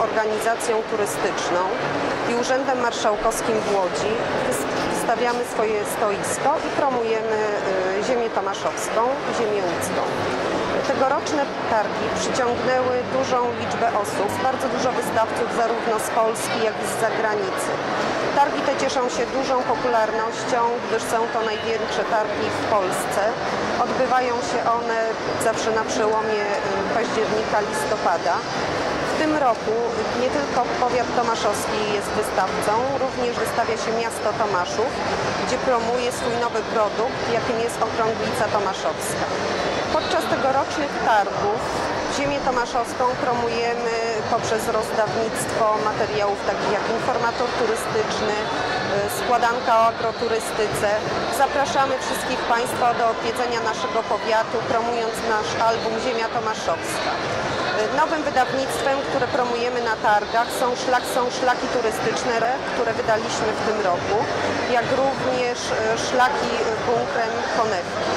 organizacją turystyczną i Urzędem Marszałkowskim w Łodzi wystawiamy swoje stoisko i promujemy y, ziemię tomaszowską i ziemię łódzką. Tegoroczne targi przyciągnęły dużą liczbę osób, bardzo dużo wystawców zarówno z Polski, jak i z zagranicy. Targi te cieszą się dużą popularnością, gdyż są to największe targi w Polsce. Odbywają się one zawsze na przełomie y, października, listopada. W tym roku nie tylko powiat tomaszowski jest wystawcą, również wystawia się miasto Tomaszów, gdzie promuje swój nowy produkt, jakim jest okrąglica tomaszowska. Podczas tegorocznych targów ziemię tomaszowską promujemy poprzez rozdawnictwo materiałów takich jak informator turystyczny, y, składanka o agroturystyce. Zapraszamy wszystkich Państwa do odwiedzenia naszego powiatu, promując nasz album Ziemia Tomaszowska. Y, Nowym wydawnictwem, które promujemy na targach są, szlak, są szlaki turystyczne, które wydaliśmy w tym roku, jak również y, szlaki bunkrem konewki.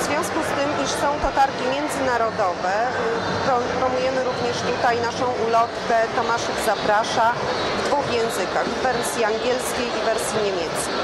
W związku z tym, iż są to targi międzynarodowe, pro- promujemy również tutaj naszą ulotkę Tomaszów zaprasza w dwóch językach, w wersji angielskiej i wersji niemieckiej.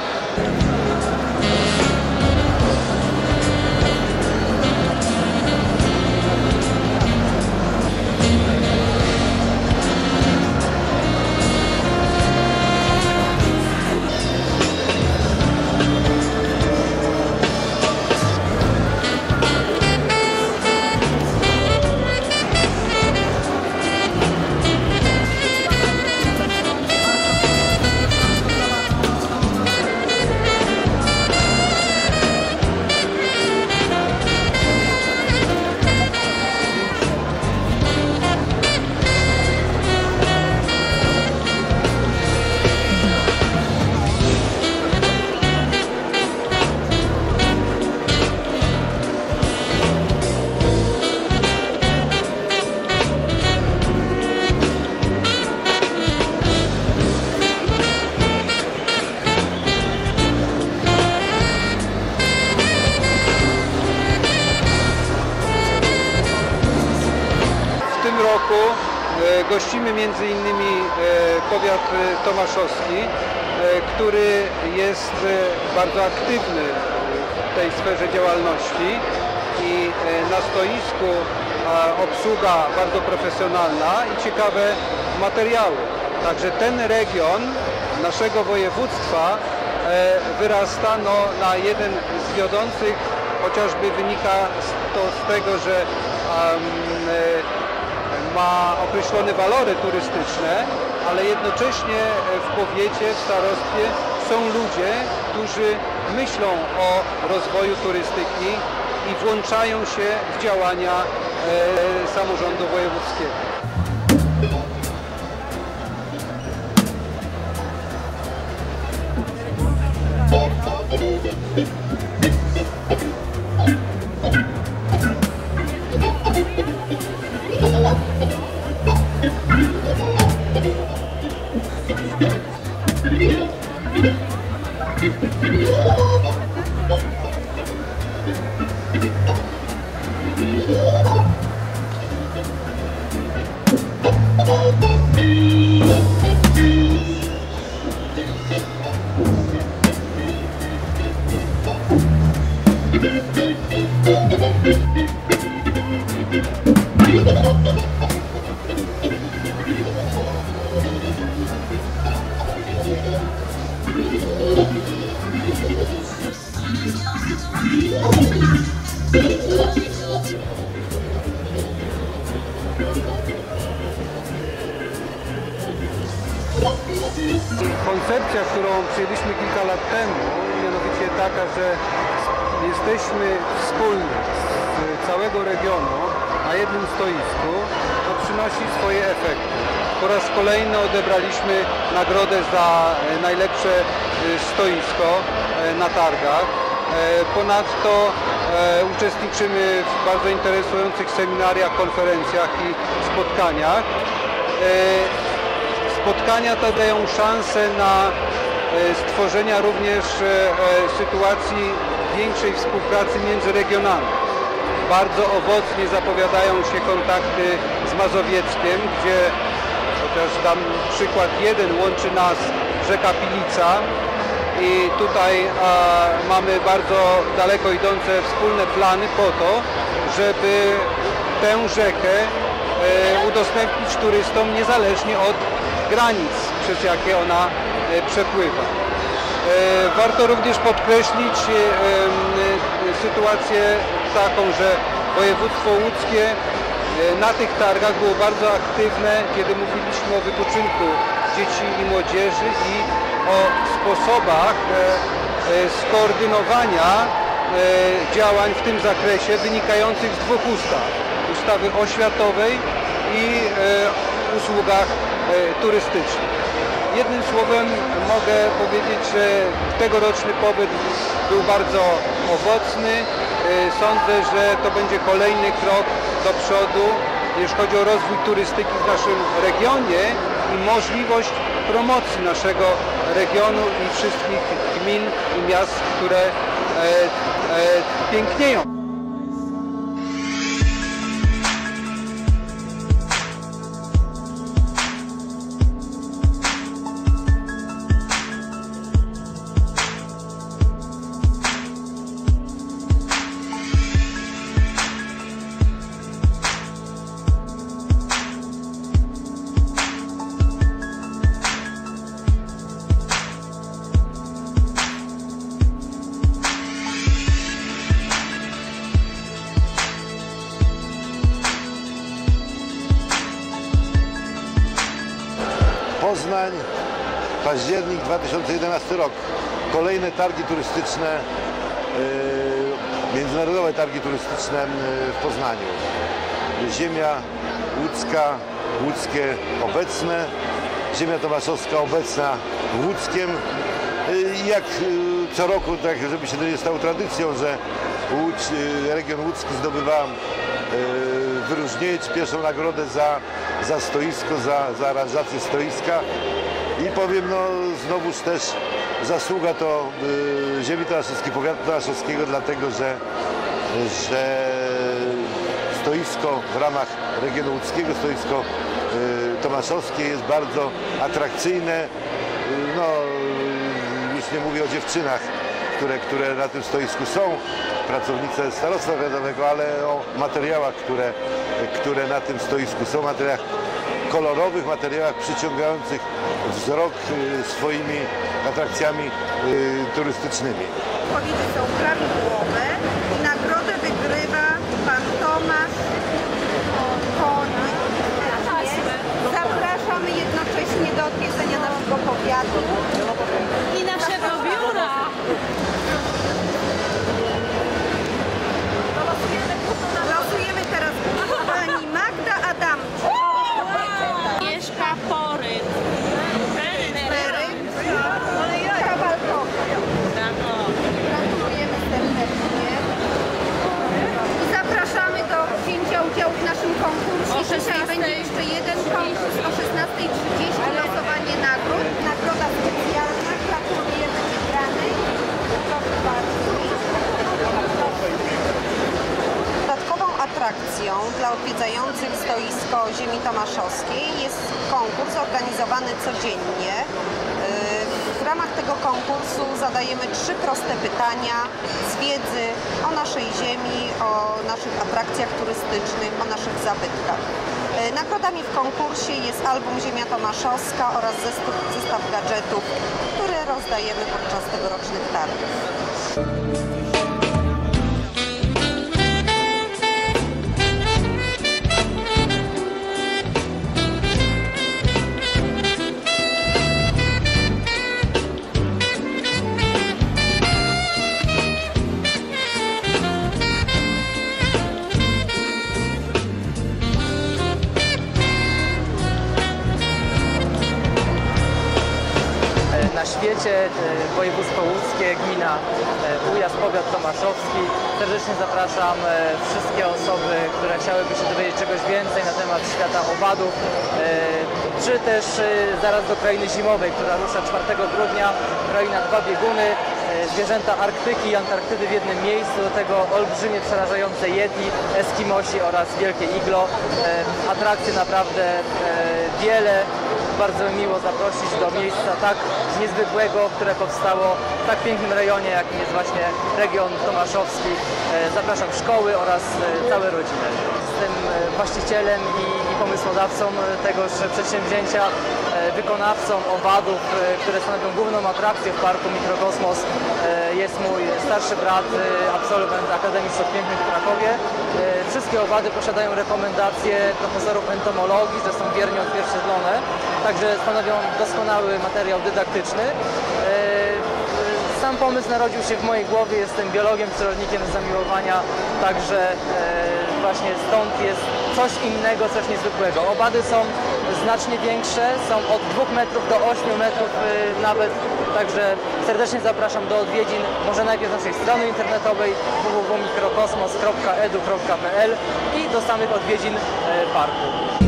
Roku e, gościmy między innymi e, powiat e, tomaszowski, który jest bardzo aktywny w tej sferze działalności i na stoisku obsługa bardzo profesjonalna i ciekawe materiały. Także ten region naszego województwa wyrasta no, na jeden z wiodących, chociażby wynika to z tego, że e, ma określone walory turystyczne, ale jednocześnie w powiecie, w starostwie są ludzie, którzy myślą o rozwoju turystyki i włączają się w działania e, samorządu wojewódzkiego. Koncepcja, którą przyjęliśmy kilka lat temu, mianowicie taka, że jesteśmy wspólnie z całego regionu na jednym stoisku, to przynosi swoje efekty. Po raz kolejny odebraliśmy nagrodę za e, najlepsze e, stoisko e, na targach. Ponadto uczestniczymy w bardzo interesujących seminariach, konferencjach i spotkaniach. Spotkania te dają szansę na stworzenia również e, e, sytuacji większej współpracy między regionami. bardzo owocnie zapowiadają się kontakty z Mazowieckiem, gdzie chociaż dam przykład jeden, łączy nas rzeka Pilica i tutaj mamy bardzo daleko idące wspólne plany po to, żeby tę rzekę e, udostępnić turystom niezależnie od granic, przez jakie ona e, przepływa. E, Warto również podkreślić e, sytuację taką, że województwo łódzkie na tych targach było bardzo aktywne, kiedy mówiliśmy o wypoczynku dzieci i młodzieży i o sposobach skoordynowania działań w tym zakresie wynikających z dwóch ustaw. Ustawy oświatowej i usługach e, turystycznych. Jednym słowem mogę powiedzieć, że tegoroczny pobyt był bardzo owocny. E, Sądzę, że to będzie kolejny krok do przodu, jeśli chodzi o rozwój turystyki w naszym regionie i możliwość promocji naszego regionu i wszystkich gmin i miast, które e, pięknieją. Październik 2011 rok. Kolejne targi turystyczne, yy, międzynarodowe targi turystyczne yy, w Poznaniu. Ziemia łódzka, łódzkie obecne, ziemia tomaszowska obecna w Łódzkiem. Yy, jak co roku, tak żeby się to stało tradycją, że Łódź, region łódzki zdobywa czy pierwszą nagrodę za, za stoisko, za, za aranżację stoiska. I powiem, no znowuż też zasługa to y, ziemi tomaszowskiej, powiatu tomaszowskiego, dlatego że, że stoisko w ramach regionu łódzkiego, stoisko y, tomaszowskie jest bardzo atrakcyjne. Y, no, y, już nie mówię o dziewczynach, które, które na tym stoisku są, pracownice starostwa powiatowego, ale o materiałach, które, które na tym stoisku są, materiałach kolorowych, materiałach przyciągających wzrok y, swoimi atrakcjami y, turystycznymi. Są prawidłowe i nagrodę wygrywa pan Tomasz Konik. Zapraszamy jednocześnie do odwiedzenia naszego powiatu. i naszego biura. Losujemy teraz pani Magda Adamczyk. Mieszka Pory. Mary Kawalkowa. Gratulujemy serdecznie. I zapraszamy do wzięcia udziału w naszym konkursie. O Dzisiaj 16:30. będzie jeszcze jeden konkurs o 16.30. Losowanie nagród. Nagroda specjalna. Gratulujemy wygranej. Proszę bardzo. Dodatkową atrakcją dla odwiedzających stoisko ziemi tomaszowskiej jest konkurs organizowany codziennie. W ramach tego konkursu zadajemy trzy proste pytania z wiedzy o naszej ziemi, o naszych atrakcjach turystycznych, o naszych zabytkach. Nagrodami w konkursie jest album Ziemia Tomaszowska oraz zestaw, zestaw gadżetów, które rozdajemy podczas tegorocznych targów. Świecie e, województwo łódzkie, gmina e, Ujas, powiat tomaszowski. Serdecznie zapraszam e, wszystkie osoby, które chciałyby się dowiedzieć czegoś więcej na temat świata owadów, czy też zaraz do krainy zimowej, która rusza 4 grudnia, kraina Dwa Bieguny. Zwierzęta Arktyki i Antarktydy w jednym miejscu, do tego olbrzymie, przerażające jedli, Eskimosi oraz wielkie iglo. E, Atrakcji naprawdę wiele. Bardzo mi miło zaprosić do miejsca tak niezwykłego, które powstało w tak pięknym rejonie, jakim jest właśnie region tomaszowski. E, Zapraszam szkoły oraz e, całe rodziny. Jestem e, właścicielem i, pomysłodawcą tegoż przedsięwzięcia, wykonawcą owadów, które stanowią główną atrakcję w parku Mikrokosmos. Jest mój starszy brat, e, absolwent Akademii Sztuk Pięknych w Krakowie. E, Wszystkie owady posiadają rekomendacje profesorów entomologii, są wiernie odzwierciedlone, także stanowią doskonały materiał dydaktyczny. E, Sam pomysł narodził się w mojej głowie, jestem biologiem, przyrodnikiem z zamiłowania, także właśnie stąd jest coś innego, coś niezwykłego. Owady są znacznie większe, są od 2 metrów do 8 metrów nawet, także serdecznie zapraszam do odwiedzin, może najpierw naszej strony internetowej www.mikrokosmos.edu.pl i do samych odwiedzin e, parku.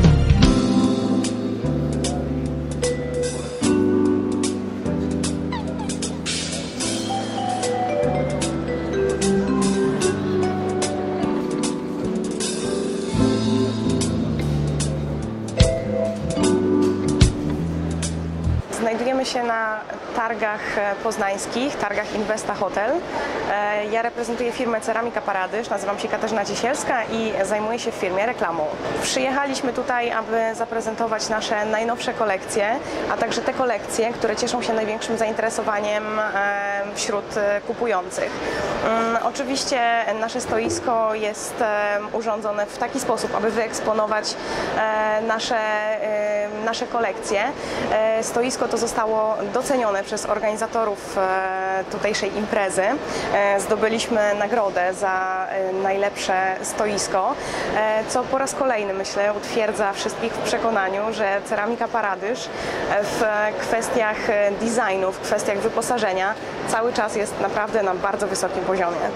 Znajdujemy się na targach e, poznańskich, targach Investa Hotel. E, Ja reprezentuję firmę Ceramika Paradyż, nazywam się Katarzyna Ciesielska i zajmuję się w firmie reklamą. Przyjechaliśmy tutaj, aby zaprezentować nasze najnowsze kolekcje, a także te kolekcje, które cieszą się największym zainteresowaniem e, wśród kupujących. Mm, Oczywiście nasze stoisko jest urządzone w taki sposób, aby wyeksponować nasze, nasze kolekcje. E, Stoisko to zostało docenione przez organizatorów e, tutejszej imprezy. E, Zdobyliśmy nagrodę za e, najlepsze stoisko, co po raz kolejny myślę utwierdza wszystkich w przekonaniu, że Ceramika Paradyż w kwestiach designu, w kwestiach wyposażenia cały czas jest naprawdę na bardzo wysokim poziomie.